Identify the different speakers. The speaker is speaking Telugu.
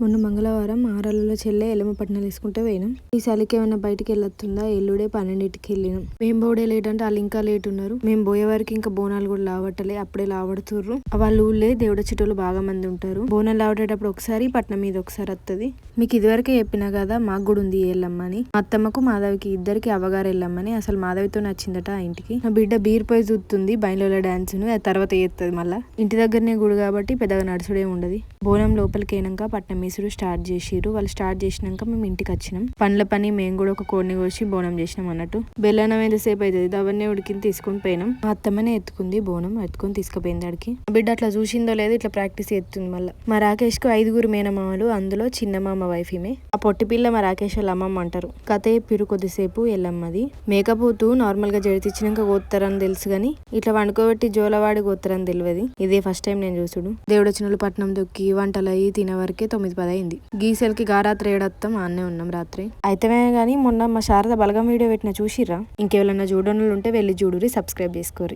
Speaker 1: మొన్న మంగళవారం ఆరాలలో చెల్లె ఎలమ పట్టణాలు వేసుకుంటే పోయినాం. ఈ చలికి ఏమైనా బయటికి వెళ్ళొస్తుందా? ఎల్లుడే పన్నెండింటికి వెళ్ళినాం. మేము పోడే లేట్ అంటే వాళ్ళు ఇంకా లేట్ ఉన్నారు. మేము పోయే వరకు ఇంకా బోనాలు కూడా లావట్టలే అప్పుడే లావడుతుర్రు. వాళ్ళ ఊళ్ళే దేవుడ చెట్టులు బాగా మంది ఉంటారు. బోనాలు లావటేటప్పుడు ఒకసారి పట్నం మీద ఒకసారి వస్తుంది మీకు ఇదివరకే చెప్పినా కదా మాకు కూడా ఉంది ఎల్లమ్మని. మా అత్తమ్మకు మాధవికి ఇద్దరికి అవగారు ఎల్లమ్మని. అసలు మాధవితో నచ్చిందట ఆ ఇంటికి. నా బిడ్డ బీర్ పోయి చూస్తుంది బయలులో డాన్స్ను తర్వాత చేస్తుంది మళ్ళా. ఇంటి దగ్గరనే గుడి కాబట్టి పెద్దగా నడుచుడే ఉండదు. బోనం లోపలికి అయినాక పట్నం మీసుడు స్టార్ట్ చేసిరు వాళ్ళు స్టార్ట్ చేసినాక మేము ఇంటికి వచ్చినాం. పండ్ల పని మేము కూడా ఒక కోడిని కోసి బోనం చేసినాం అన్నట్టు. బెల్లనం ఎంతసేపు అవుతుంది అవన్నీ ఉడికి తీసుకొని పోయినాం. మా అత్తమ్మనే ఎత్తుకుంది బోనం ఎత్తుకొని తీసుకుపోయింది ఆడికి. బిడ్డ అట్లా చూసిందో లేదో ఇట్లా ప్రాక్టీస్ ఎత్తుంది మళ్ళీ. మా రాకేష్కు ఐదుగురు మేనమామలు అందులో చిన్న మామ వైఫ్ ఈమె. పొట్టిపిల్ల మా రాకేష్ వాళ్ళ అమ్మమ్మ అంటారు. కథ పిరు కొద్దిసేపు ఎల్లమ్మది. మేకపోతు నార్మల్గా జడితిచ్చినాక కోత్తారని తెలుసు గాని ఇట్లా వండుకోబెట్టి జోలవాడి కోత్తారని తెలియదు. ఇదే ఫస్ట్ టైం నేను చూసుడు. దేవుడు వచ్చిన పట్నం దొక్కి వంటలు అయ్యి తినే వరకే తొమ్మిది పది అయింది గీసెలకి గారాత్రి ఏడత్తం ఆన్నే ఉన్నాం రాత్రి. అయితే గానీ మొన్న మా శారద బలగం వీడియో పెట్టిన చూసిర్రా? ఇంకెవరన్నా చూడనులు ఉంటే వెళ్ళి చూడురి సబ్స్క్రైబ్ చేసుకోరి